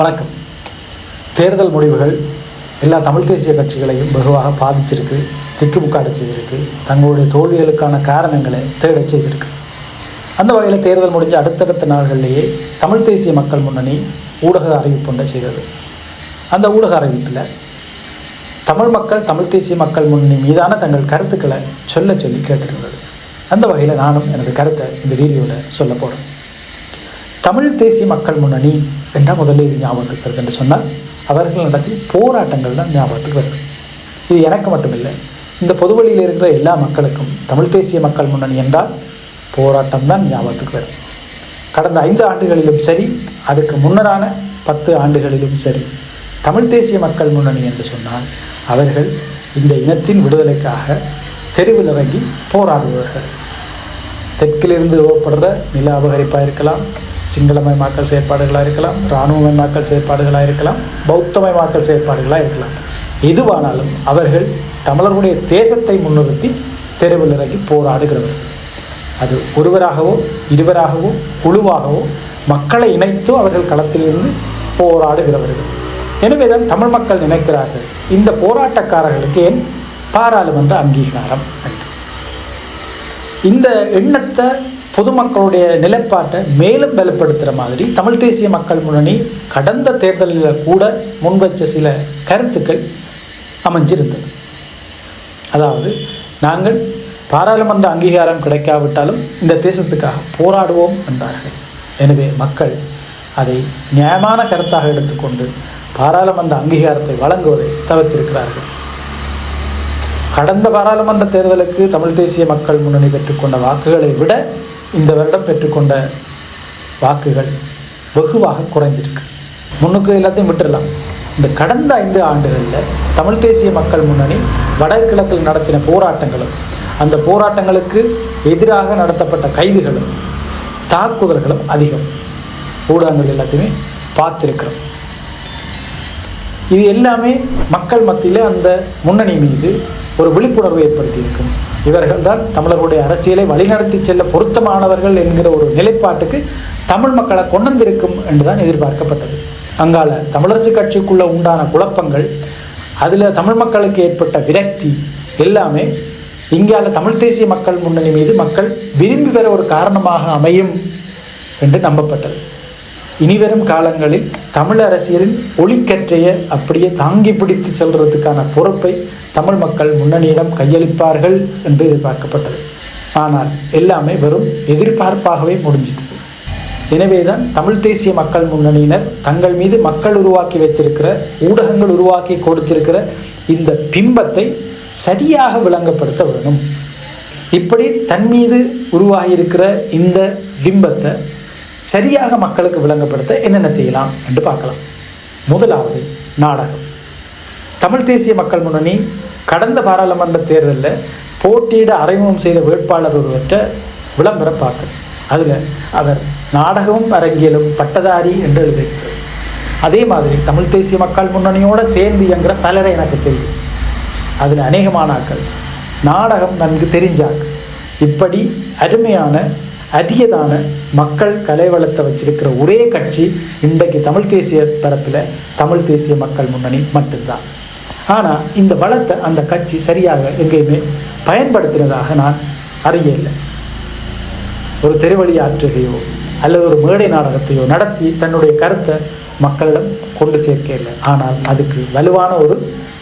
வணக்கம். தேர்தல் முடிவுகள் எல்லா தமிழ் தேசிய கட்சிகளையும் வெகுவாக பாதிச்சிருக்கு திக்குமுக்காட செய்திருக்கு தங்களுடைய தோல்விகளுக்கான காரணங்களை தேடச் செய்திருக்கு. அந்த வகையில் தேர்தல் முடிஞ்ச அடுத்தடுத்த நாள்களிலேயே தமிழ் தேசிய மக்கள் முன்னணி ஊடக அறிவிப்பு செய்தது. அந்த ஊடக அறிவிப்பில் தமிழ் மக்கள் தமிழ் தேசிய மக்கள் முன்னணி மீதான தங்கள் கருத்துக்களை சொல்ல சொல்லி கேட்டிருந்தது. அந்த வகையில் நானும் எனது கருத்தை இந்த வீடியோவில் சொல்ல போகிறேன் தமிழ் தேசிய மக்கள் முன்னணி என்றால் முதல்ல இது ஞாபகத்துக்கு வருது என்று சொன்னால் அவர்கள் நடத்திய போராட்டங்கள் தான் ஞாபகத்துக்கு வருது. இது எனக்கு மட்டுமில்லை. இந்த பொதுவெளியில் இருக்கிற எல்லா மக்களுக்கும் தமிழ் தேசிய மக்கள் முன்னணி என்றால் போராட்டம் தான் ஞாபகத்துக்கு வருது. கடந்த ஐந்து ஆண்டுகளிலும் சரி அதுக்கு முன்னரான பத்து ஆண்டுகளிலும் சரி தமிழ் தேசிய மக்கள் முன்னணி என்று சொன்னால் அவர்கள் இந்த இனத்தின் விடுதலைக்காக தெருவில் இறங்கி போராடுபவர்கள். தெற்கிலிருந்து ஏற்படுற நில அபகரிப்பாக இருக்கலாம் சிங்களமயமாக்கல் செயற்பாடுகளாக இருக்கலாம் இராணுவமயமாக்கல் செயற்பாடுகளாக இருக்கலாம் பௌத்தமயமாக்கல் செயற்பாடுகளாக இருக்கலாம். எதுவானாலும் அவர்கள் தமிழர்களுடைய தேசத்தை முன்னிறுத்தி தெருவில் இறங்கி போராடுகிறவர்கள் அது ஒருவராகவோ இருவராகவோ குழுவாகவோ மக்களை இணைத்தோ அவர்கள் களத்திலிருந்து போராடுகிறவர்கள். எனவேதான் தமிழ் மக்கள் நினைக்கிறார்கள் இந்த போராட்டக்காரர்களுக்கு ஏன் பாராளுமன்ற அங்கீகாரம் இந்த எண்ணத்தை பொதுமக்களுடைய நிலைப்பாட்டை மேலும் பலப்படுத்துகிற மாதிரி தமிழ் தேசிய மக்கள் முன்னணி கடந்த தேர்தலில் கூட முன்வச்ச சில கருத்துக்கள் அமைஞ்சிருந்தது. அதாவது நாங்கள் பாராளுமன்ற அங்கீகாரம் கிடைக்காவிட்டாலும் இந்த தேசத்துக்காக போராடுவோம் என்றார்கள். எனவே மக்கள் அதை நியாயமான கருத்தாக எடுத்துக்கொண்டு பாராளுமன்ற அங்கீகாரத்தை வழங்குவதை தவிர்த்திருக்கிறார்கள். கடந்த பாராளுமன்ற தேர்தலுக்கு தமிழ் தேசிய மக்கள் முன்னணி பெற்றுக்கொண்ட வாக்குகளை விட இந்த வருடம் பெற்றுக்கொண்ட வாக்குகள் வெகுவாக குறைந்திருக்கு. முன்னுக்கு எல்லாத்தையும் விட்டுடலாம் இந்த கடந்த ஐந்து ஆண்டுகளில் தமிழ் தேசிய மக்கள் முன்னணி வடகிழக்கில் நடத்தின போராட்டங்களும் அந்த போராட்டங்களுக்கு எதிராக நடத்தப்பட்ட கைதுகளும் தாக்குதல்களும் அதிகம். ஊடகங்கள் எல்லாத்தையுமே பார்த்துருக்கிறோம். இது எல்லாமே மக்கள் மத்தியில் அந்த முன்னணி மீது ஒரு விழிப்புணர்வு ஏற்படுத்தியிருக்கும். இவர்கள் தான் தமிழர்களுடைய அரசியலை வழிநடத்தி செல்ல பொருத்தமானவர்கள் என்கிற ஒரு நிலைப்பாட்டுக்கு தமிழ் மக்களை கொண்டிருக்கும் என்றுதான் எதிர்பார்க்கப்பட்டது. அங்கால தமிழரசு கட்சிக்குள்ள உண்டான குழப்பங்கள் அதில் தமிழ் மக்களுக்கு ஏற்பட்ட விரக்தி எல்லாமே இங்கால தமிழ் தேசிய மக்கள் முன்னணி மீது மக்கள் விரும்பி பெற ஒரு காரணமாக அமையும் என்று நம்பப்பட்டது. இனிவரும் காலங்களில் தமிழ் அரசியலின் ஒளிக்கற்றையை அப்படியே தாங்கி பிடித்து செல்றதுக்கான பொறுப்பை தமிழ் மக்கள் முன்னணியிடம் கையளிப்பார்கள் என்று எதிர்பார்க்கப்பட்டது. ஆனால் எல்லாமே வெறும் எதிர்பார்ப்பாகவே முடிஞ்சிட்டது. எனவேதான் தமிழ் தேசிய மக்கள் முன்னணியினர் தங்கள் மீது மக்கள் உருவாக்கி வைத்திருக்கிற ஊடகங்கள் உருவாக்கி கொடுத்திருக்கிற இந்த பிம்பத்தை சரியாக விளங்கப்படுத்த வேணும் இப்படி தன் மீது உருவாகியிருக்கிற இந்த பிம்பத்தை சரியாக மக்களுக்கு விளங்கப்படுத்த என்னென்ன செய்யலாம் என்று பார்க்கலாம். முதலாவது நாடகம். தமிழ் தேசிய மக்கள் முன்னணி கடந்த பாராளுமன்ற தேர்தலில் போட்டியிட அறிமுகம் செய்த வேட்பாளர் ஒருவற்ற விளம்பரம் பார்த்தேன். அதில் அவர் நாடகமும் அரங்கியலும் பட்டதாரி என்று எழுதியிருக்கிறார். அதே மாதிரி தமிழ் தேசிய மக்கள் முன்னணியோடு சேர்ந்து என்கிற பலரை எனக்கு தெரியும். அதில் அநேகமானாக்கள் நாடகம் நன்கு தெரிஞ்சாக்கள் இப்படி அருமையான அரியதான மக்கள் கலை வளத்தை வச்சிருக்கிற ஒரே கட்சி இன்றைக்கு தமிழ் தேசிய பரப்பில் தமிழ் தேசிய மக்கள் முன்னணி மட்டும்தான். ஆனால் இந்த பலத்தை அந்த கட்சி சரியாக எங்கேயுமே பயன்படுத்தினதாக நான் அறியவில்லை. ஒரு தெருவழி ஆற்றுகையோ அல்லது ஒரு மேடை நாடகத்தையோ நடத்தி தன்னுடைய கருத்தை மக்களிடம் கொண்டு சேர்க்கவில்லை. ஆனால் அதுக்கு வலுவான ஒரு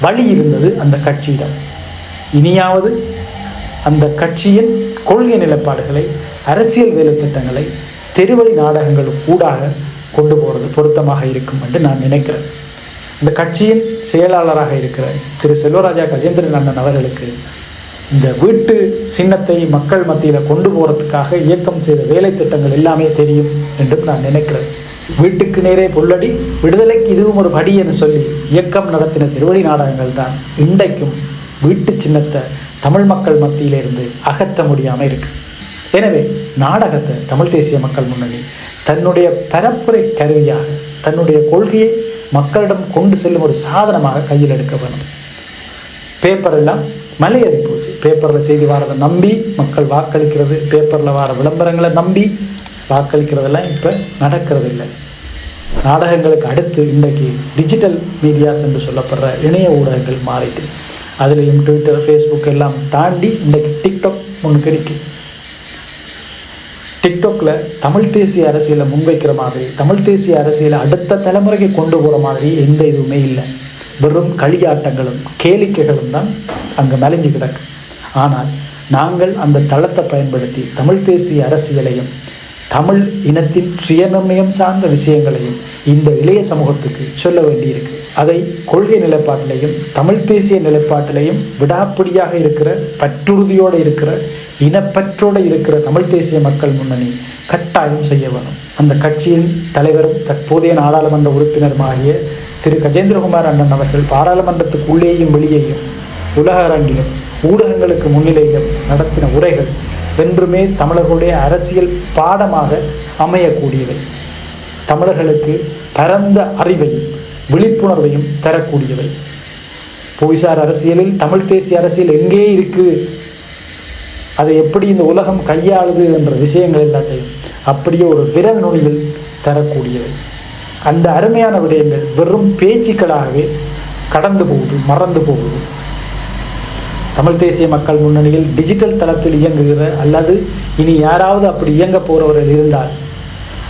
வழி இருந்தது அந்த கட்சியிடம். இனியாவது அந்த கட்சியின் கொள்கை நிலைப்பாடுகளை அரசியல் வேலை திட்டங்களை தெருவழி நாடகங்கள் ஊடாக கொண்டு போகிறது பொருத்தமாக இருக்கும் என்று நான் நினைக்கிறேன். இந்த கட்சியின் செயலாளராக இருக்கிற திரு செல்வராஜா கஜேந்திரன் அண்ணன் அவர்களுக்கு இந்த வீட்டு சின்னத்தை மக்கள் மத்தியில் கொண்டு போகிறதுக்காக இயக்கம் செய்த வேலை திட்டங்கள் எல்லாமே தெரியும் என்றும் நான் நினைக்கிறேன். வீட்டுக்கு நேரே புல்லடி விடுதலைக்கு இதுவும் ஒரு படி என்று சொல்லி இயக்கம் நடத்தின திருவடி நாடகங்கள் தான் இன்றைக்கும் வீட்டு சின்னத்தை தமிழ் மக்கள் மத்தியிலிருந்து அகற்ற முடியாமல் இருக்கு. எனவே நாடகத்தை தமிழ் தேசிய மக்கள் முன்னணி தன்னுடைய பரப்புரை கருவியாக தன்னுடைய கொள்கையை மக்களிடம் கொண்டு செல்லும் ஒரு சாதனமாக கையில் எடுக்க வேணும் பேப்பர் எல்லாம் மலையேறி போச்சு. பேப்பரில் செய்தி வாரதை நம்பி மக்கள் வாக்களிக்கிறது. பேப்பரில் வார விளம்பரங்களை நம்பி வாக்களிக்கிறதெல்லாம் இப்போ நடக்கிறது இல்லை நாடகங்களுக்கு அடுத்து இன்றைக்கு டிஜிட்டல் மீடியாஸ் என்று சொல்லப்படுற இணைய ஊடகங்கள் மாறிட்டு அதுலேயும் ட்விட்டர் ஃபேஸ்புக் எல்லாம் தாண்டி இன்றைக்கு டிக்டாக் முன்னுக்கு டிக்டாக்ல தமிழ் தேசிய அரசியலை முன்வைக்கிற மாதிரி தமிழ் தேசிய அரசியலை அடுத்த தலைமுறைக்கு கொண்டு போகிற மாதிரி எந்த இதுவுமே இல்லை. வெறும் களியாட்டங்களும் கேளிக்கைகளும் தான் அங்கே மலைஞ்சு கிடக்கு. ஆனால் நாங்கள் அந்த தளத்தை பயன்படுத்தி தமிழ் தேசிய அரசியலையும் தமிழ் இனத்தின் சுயநிர்ணயம் சார்ந்த விஷயங்களையும் இந்த இளைய சமூகத்துக்கு சொல்ல வேண்டியிருக்கு. அதை கொள்கை நிலைப்பாட்டிலையும் தமிழ் தேசிய நிலைப்பாட்டிலையும் விடாப்பிடியாக இருக்கிற பற்றுறுதியோடு இருக்கிற இனப்பற்றோடு இருக்கிற தமிழ் தேசிய மக்கள் முன்னணி கட்டாயம் செய்ய வேணும். அந்த கட்சியின் தலைவரும் தற்போதைய நாடாளுமன்ற உறுப்பினருமாகிய திரு கஜேந்திரகுமார் அண்ணன் அவர்கள் பாராளுமன்றத்துக்குள்ளேயும் வெளியேயும் உலக அரங்கிலும் ஊடகங்களுக்கு முன்னிலையிலும் நடத்தின உரைகள் என்றுமே தமிழர்களுடைய அரசியல் பாடமாக அமையக்கூடியவை. தமிழர்களுக்கு பரந்த அறிவையும் விழிப்புணர்வையும் தரக்கூடியவை. போலீசார் அரசியலில் தமிழ் தேசிய அரசியல் எங்கே இருக்குது அதை எப்படி இந்த உலகம் கையாளுது என்ற விஷயங்கள் எல்லாத்தையும் அப்படியே ஒரு விரல் நுனியில் தரக்கூடியவை. அந்த அருமையான விடயங்கள் வெறும் பேச்சுக்களாகவே கடந்து போகுது மறந்து போகுது. தமிழ் தேசிய மக்கள் முன்னணியில் டிஜிட்டல் தளத்தில் இயங்குகிற அல்லது இனி யாராவது அப்படி இயங்க போகிறவர்கள் இருந்தால்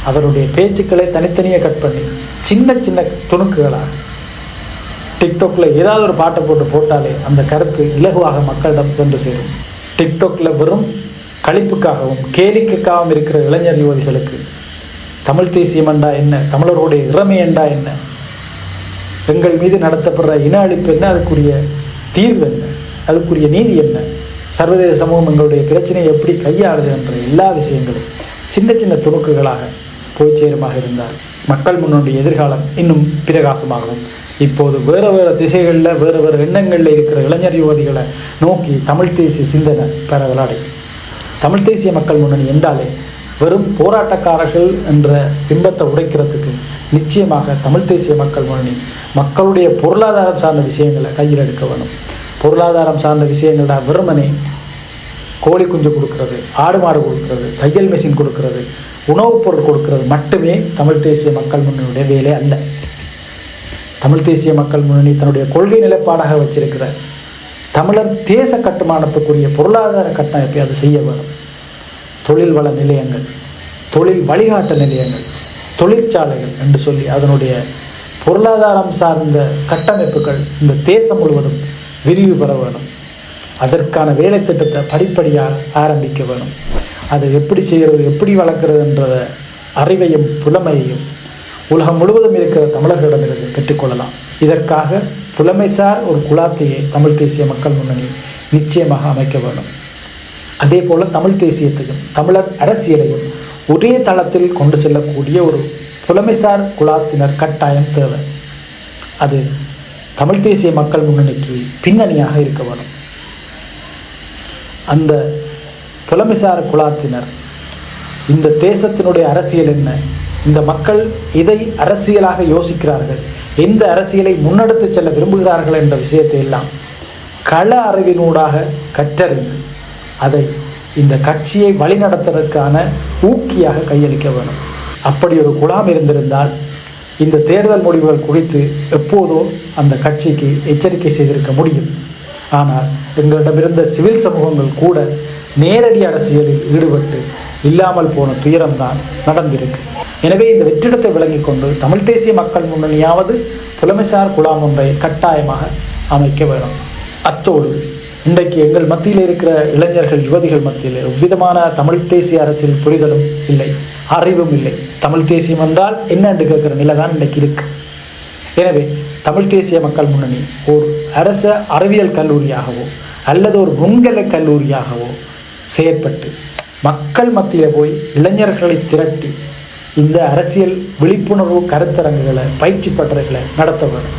அவருடைய பேச்சுக்களை தனித்தனியாக கட் பண்ணி சின்ன சின்ன துணுக்குகளாக டிக்டாக்ல ஏதாவது ஒரு பாட்டை போட்டு போட்டாலே அந்த கருத்து இலகுவாக மக்களிடம் சென்று சேரும். டிக்டாக்ல வெறும் கழிப்புக்காகவும் கேளிக்கைக்காகவும் இருக்கிற இளைஞர் யுவதிகளுக்கு தமிழ் தேசியம் என்றா என்ன? தமிழர்களுடைய இறமை என்றா என்ன? எங்கள் மீது நடத்தப்படுற இன அழிப்பு என்ன? அதுக்குரிய தீர்வு என்ன? அதுக்குரிய நீதி என்ன? சர்வதேச சமூகம் எங்களுடைய பிரச்சனையை எப்படி கையாளுது என்ற எல்லா விஷயங்களும் சின்ன சின்ன துணுக்குகளாக போய் சேருமாக இருந்தால் மக்கள் முன்னோடைய எதிர்காலம் இன்னும் பிரகாசமாகவும் இப்போது வேறு வேறு திசைகளில் வேறு வேறு எண்ணங்களில் இருக்கிற இளைஞர் யுவதிகளை நோக்கி தமிழ் தேசிய சிந்தனை பரவலடையும் தமிழ் தேசிய மக்கள் முன்னணி என்றாலே வெறும் போராட்டக்காரர்கள் என்ற பிம்பத்தை உடைக்கிறதுக்கு நிச்சயமாக தமிழ் தேசிய மக்கள் முன்னணி மக்களுடைய பொருளாதாரம் சார்ந்த விஷயங்களை கையில் எடுக்க வேணும். பொருளாதாரம் சார்ந்த விஷயங்கள்டா வெறுமனே கோழி குஞ்சு கொடுக்கறது ஆடு மாடு கொடுக்கறது தையல் மிஷின் கொடுக்கறது உணவுப் பொருள் கொடுக்கறது மட்டுமே தமிழ் தேசிய மக்கள் முன்னணியுடைய வேலை அல்ல. தமிழ் தேசிய மக்கள் முன்னணி தன்னுடைய கொள்கை நிலைப்பாடாக வச்சிருக்கிற தமிழர் தேச கட்டுமானத்துக்குரிய பொருளாதார கட்டமைப்பை அது செய்ய வேணும். தொழில் வள நிலையங்கள் தொழில் வழிகாட்டு நிலையங்கள் தொழிற்சாலைகள் என்று சொல்லி அதனுடைய பொருளாதாரம் சார்ந்த கட்டமைப்புகள் இந்த தேசம் முழுவதும் விரிவு பெற வேணும். அதற்கான வேலை திட்டத்தை படிப்படியாக ஆரம்பிக்க வேணும். அதை எப்படி செய்கிறது எப்படி வளர்க்குறதுன்ற அறிவையும் புலமையையும் உலகம் முழுவதும் இருக்கிற தமிழர்களிடமிருந்து பெற்றுக்கொள்ளலாம் இதற்காக புலமைசார் ஒரு குலாத்தையை தமிழ் தேசிய மக்கள் முன்னணி நிச்சயமாக அமைக்க வேண்டும். அதே போல் தமிழ் தேசியத்தையும் தமிழர் அரசியலையும் ஒரே தளத்தில் கொண்டு செல்லக்கூடிய ஒரு புலமைசார் குலாத்தினர் கட்டாயம் தேவை. அது தமிழ் தேசிய மக்கள் முன்னணிக்கு பின்னணியாக இருக்க வேண்டும். அந்த புலமைசார் குலாத்தினர் இந்த தேசத்தினுடைய அரசியல் என்ன? இந்த மக்கள் இதை அரசியலாக யோசிக்கிறார்கள். எந்த அரசியலை முன்னெடுத்து செல்ல விரும்புகிறார்கள் என்ற விஷயத்தை எல்லாம் கள அறிவினூடாக கற்றறிந்து அதை இந்த கட்சியை வழிநடத்துவதற்கான ஊக்கியாக கையளிக்க வேண்டும். அப்படி ஒரு குழாம் இருந்திருந்தால் இந்த தேர்தல் முடிவுகள் குறித்து எப்போதோ அந்த கட்சிக்கு எச்சரிக்கை செய்திருக்க முடியும். ஆனால் எங்களிடமிருந்த சிவில் சமூகங்கள் கூட நேரடி அரசியலில் ஈடுபட்டு இல்லாமல் போன துயரம்தான் நடந்திருக்கு. எனவே இந்த வெற்றிடத்தை விளங்கிக் கொண்டு தமிழ் தேசிய மக்கள் முன்னணியாவது புலமைசார் குழாம் ஒன்றை கட்டாயமாக அமைக்க வேணும் அத்தோடு இன்றைக்கு எங்கள் மத்தியில் இருக்கிற இளைஞர்கள் யுவதிகள் மத்தியில் எவ்விதமான தமிழ் தேசிய அரசியல் புரிதலும் இல்லை அறிவும் இல்லை. தமிழ் தேசியம் என்றால் என்னன்னு கேட்குற நிலை தான் இன்றைக்கு இருக்கு. எனவே தமிழ் தேசிய மக்கள் முன்னணி ஓர் அரச அறிவியல் கல்லூரியாகவோ அல்லது ஒரு முன்கலை கல்லூரியாகவோ செயற்பட்டு மக்கள் மத்தியில் போய் இளைஞர்களை திரட்டி இந்த அரசியல் விழிப்புணர்வு கருத்தரங்குகளை பயிற்சி பட்டறைகளை நடத்த வேண்டும்.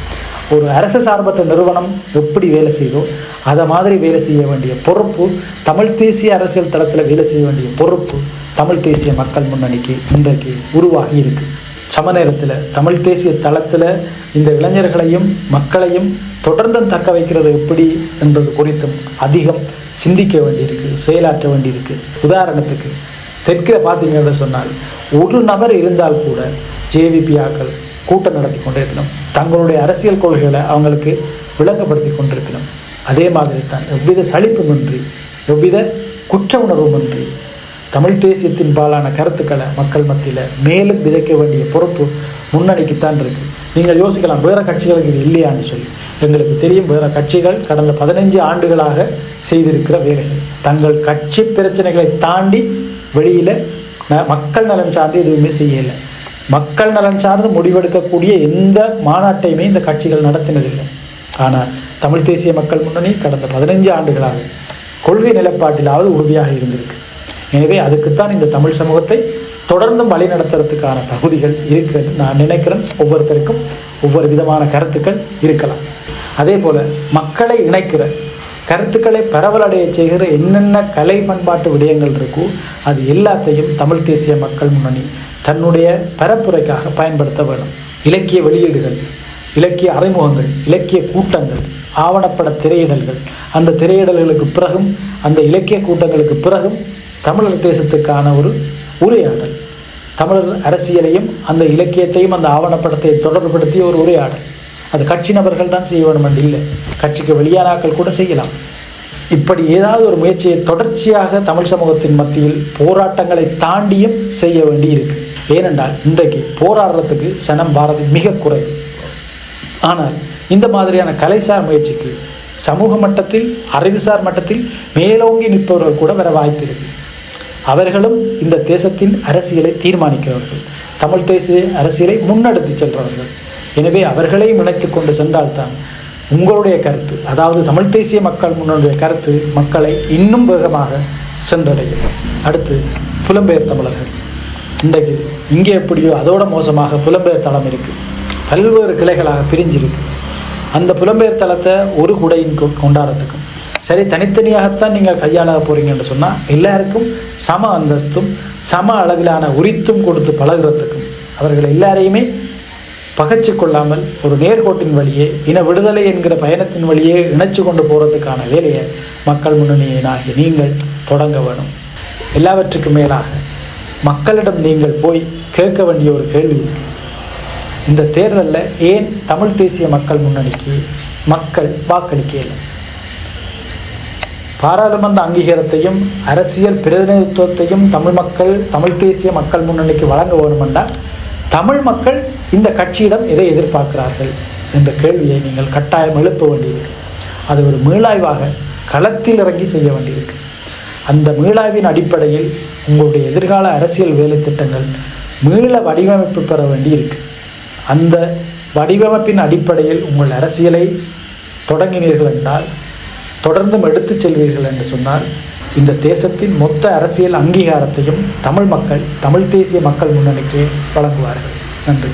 ஒரு அரசு சார்பற்ற நிறுவனம் எப்படி வேலை செய்தோ அதை மாதிரி வேலை செய்ய வேண்டிய பொறுப்பு தமிழ் தேசிய அரசியல் தளத்தில் வேலை செய்ய வேண்டிய பொறுப்பு தமிழ் தேசிய மக்கள் முன்னணிக்கு இன்றைக்கு உருவாகி இருக்குது சம நேரத்தில் தமிழ் தேசிய தளத்தில் இந்த இளைஞர்களையும் மக்களையும் தொடர்ந்தும் தக்க வைக்கிறது எப்படி என்பது குறித்தும் அதிகம் சிந்திக்க வேண்டியிருக்கு செயலாற்ற வேண்டியிருக்கு. உதாரணத்துக்கு தெற்கில் பார்த்தீங்கன்னு சொன்னால் ஒரு நபர் இருந்தால் கூட ஜேவிபியாக்கள் கூட்டம் நடத்தி கொண்டிருக்கணும். தங்களுடைய அரசியல் கொள்கைகளை அவங்களுக்கு விளங்கப்படுத்தி கொண்டிருக்கணும். அதே மாதிரி தான் எவ்வித சலிப்புமின்றி எவ்வித குற்ற உணர்வுமின்றி தமிழ் தேசியத்தின் பாலான கருத்துக்களை மக்கள் மத்தியில் மேலும் விதைக்க வேண்டிய பொறுப்பு முன்னணிக்குத்தான் இருக்கு. நீங்கள் யோசிக்கலாம் வேறு கட்சிகளுக்கு இது இல்லையான்னு சொல்லி. எங்களுக்கு தெரியும் வேறு கட்சிகள் கடந்த பதினைஞ்சு ஆண்டுகளாக செய்திருக்கிற வேலைகள். தங்கள் கட்சி பிரச்சனைகளை தாண்டி வெளியில் மக்கள் நலன் சார்ந்து எதுவுமே செய்யலை. மக்கள் நலன் சார்ந்து முடிவெடுக்கக்கூடிய எந்த மாநாட்டையுமே இந்த கட்சிகள் நடத்தினதில்லை. ஆனால் தமிழ் தேசிய மக்கள் முன்னணி கடந்த பதினைஞ்சு ஆண்டுகளாக கொள்கை நிலைப்பாட்டிலாவது உறுதியாக இருந்திருக்கு. எனவே அதுக்குத்தான் இந்த தமிழ் சமூகத்தை தொடர்ந்தும் வழிநடத்துறதுக்கான தகுதிகள் இருக்குன்னு நான் நினைக்கிறேன் ஒவ்வொருத்தருக்கும் ஒவ்வொரு விதமான கருத்துக்கள் இருக்கலாம். அதே போல் மக்களை இணைக்கிற கருத்துக்களை பரவலடைய செய்கிற என்னென்ன கலை பண்பாட்டு விடயங்கள் இருக்கோ அது எல்லாத்தையும் தமிழ் தேசிய மக்கள் முன்னணி தன்னுடைய பரப்புரைக்காக பயன்படுத்த வேணும் இலக்கிய வெளியீடுகள் இலக்கிய அறிமுகங்கள் இலக்கிய கூட்டங்கள் ஆவணப்பட திரையிடல்கள் அந்த திரையிடல்களுக்கு பிறகும் அந்த இலக்கிய கூட்டங்களுக்கு பிறகும் தமிழர் தேசத்துக்கான ஒரு உரையாடல். தமிழர் அரசியலையும் அந்த இலக்கியத்தையும் அந்த ஆவணப்படத்தை தொடர்புபடுத்திய ஒரு உரையாடல். அது கட்சி நபர்கள் தான் செய்ய வேண்டும் என்று இல்லை. கட்சிக்கு வெளியானாக்கள் கூட செய்யலாம். இப்படி ஏதாவது ஒரு முயற்சியை தொடர்ச்சியாக தமிழ் சமூகத்தின் மத்தியில் போராட்டங்களை தாண்டியும் செய்ய வேண்டி இருக்கு ஏனென்றால் இன்றைக்கு போராடுறதுக்கு சனம் பாரதி மிக குறைவு ஆனால் இந்த மாதிரியான கலைசார் முயற்சிக்கு சமூக மட்டத்தில் அறிவுசார் மட்டத்தில் மேலோங்கி நிற்பவர்கள் கூட வர வாய்ப்பு இருக்குது அவர்களும் இந்த தேசத்தின் அரசியலை தீர்மானிக்கிறவர்கள் தமிழ் தேசிய அரசியலை முன்னெடுத்து செல்றவர்கள் எனவே அவர்களையும் இணைத்து கொண்டு சென்றால்தான் உங்களுடைய கருத்து அதாவது தமிழ் தேசிய மக்கள் முன்னுடைய கருத்து மக்களை இன்னும் வேகமாக சென்றடையும். அடுத்து புலம்பெயர் தமிழர்கள். இன்றைக்கு இங்கே எப்படியோ அதோட மோசமாக புலம்பெயர் தளம் இருக்குது பல்வேறு கிளைகளாக பிரிஞ்சிருக்கு. அந்த புலம்பெயர் தளத்தை ஒரு குடையின் கொண்டாடத்துக்கும் சரி தனித்தனியாகத்தான் நீங்கள் கையாள போகிறீங்கன்னு சொன்னால் எல்லாருக்கும் சம அந்தஸ்தும் சம அளவிலான உரித்தும் கொடுத்து பழகுறதுக்கும் அவர்கள் எல்லாரையுமே பகைச்சு கொள்ளாமல் ஒரு நேர்கோட்டின் வழியே இன விடுதலை என்கிற பயணத்தின் வழியே இணைச்சு கொண்டு போகிறதுக்கான வேலையை மக்கள் முன்னணியினாகிய நீங்கள் தொடங்க வேணும். எல்லாவற்றுக்கும் மேலாக மக்களிடம் நீங்கள் போய் கேட்க வேண்டிய ஒரு கேள்வி இருக்கு. இந்த தேர்தலில் ஏன் தமிழ் தேசிய மக்கள் முன்னணிக்கு மக்கள் வாக்களிக்கலை பாராளுமன்ற அங்கீகாரத்தையும் அரசியல் பிரதிநிதித்துவத்தையும் தமிழ் மக்கள் தமிழ் தேசிய மக்கள் முன்னணிக்கு வழங்க வேண்டுமென்றால் தமிழ் மக்கள் இந்த கட்சியிடம் எதை எதிர்பார்க்கிறார்கள் என்ற கேள்வியை நீங்கள் கட்டாயம் எழுப்ப வேண்டியிருக்கு. அது ஒரு மீளாய்வாக களத்தில் இறங்கி செய்ய வேண்டியிருக்கு. அந்த மீளாய்வின் அடிப்படையில் உங்களுடைய எதிர்கால அரசியல் வேலை திட்டங்கள் மீள வடிவமைப்பு பெற வேண்டியிருக்கு. அந்த வடிவமைப்பின் அடிப்படையில் உங்கள் அரசியலை தொடங்கினீர்கள் என்றால் தொடர்ந்தும் எடுத்துச் செல்வீர்கள் என்று சொன்னால் இந்த தேசத்தின் மொத்த அரசியல் அங்கீகாரத்தையும் தமிழ் மக்கள் தமிழ் தேசிய மக்கள் முன்னணிக்கே வழங்குவார்கள். நன்றி.